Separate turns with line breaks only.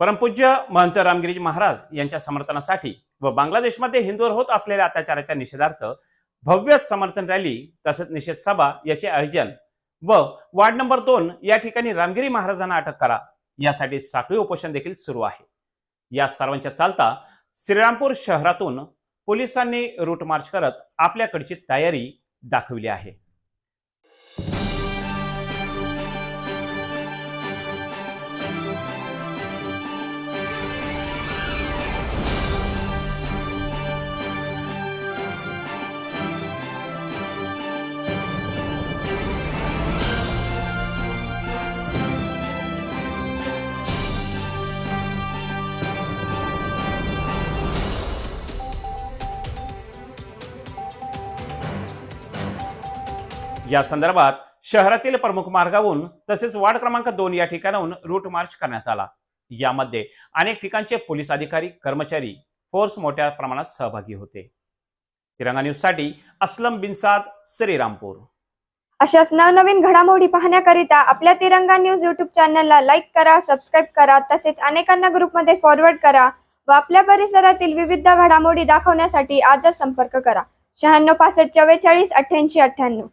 परमपूज्य महंत रामगिरी महाराज यांच्या समर्थनासाठी व बांगलादेशमध्ये हिंदूवर होत असलेल्या अत्याचाराच्या निषेधार्थ भव्य समर्थन रॅली तसेच निषेध सभा याचे आयोजन व वार्ड नंबर दोन या ठिकाणी रामगिरी महाराजांना अटक करा यासाठी साखळी उपोषण देखील सुरू आहे. या सर्वांच्या चालता श्रीरामपूर शहरातून पोलिसांनी रूट मार्च करत आपल्याकडची तयारी दाखवली आहे. या संदर्भात शहरातील प्रमुख मार्गावरून तसेच वार्ड क्रमांक दोन या ठिकाणाहून रूट मार्च करण्यात आला. यामध्ये अनेक ठिकाणचे पोलीस अधिकारी कर्मचारी फोर्स मोठ्या प्रमाणात सहभागी होते. तिरंगा न्यूजसाठी असलम बिनसाद श्रीरामपूर.
अशाच नवनवीन घडामोडी पाहण्याकरिता आपल्या तिरंगा न्यूज युट्यूब चॅनलला लाईक करा सबस्क्राईब करा तसेच अनेकांना ग्रुपमध्ये फॉरवर्ड करा व आपल्या परिसरातील विविध घडामोडी दाखवण्यासाठी आजच संपर्क करा. शहाण्णव पासष्ट चव्वेचाळीस अठ्ठ्याऐंशी अठ्ठ्याण्णव.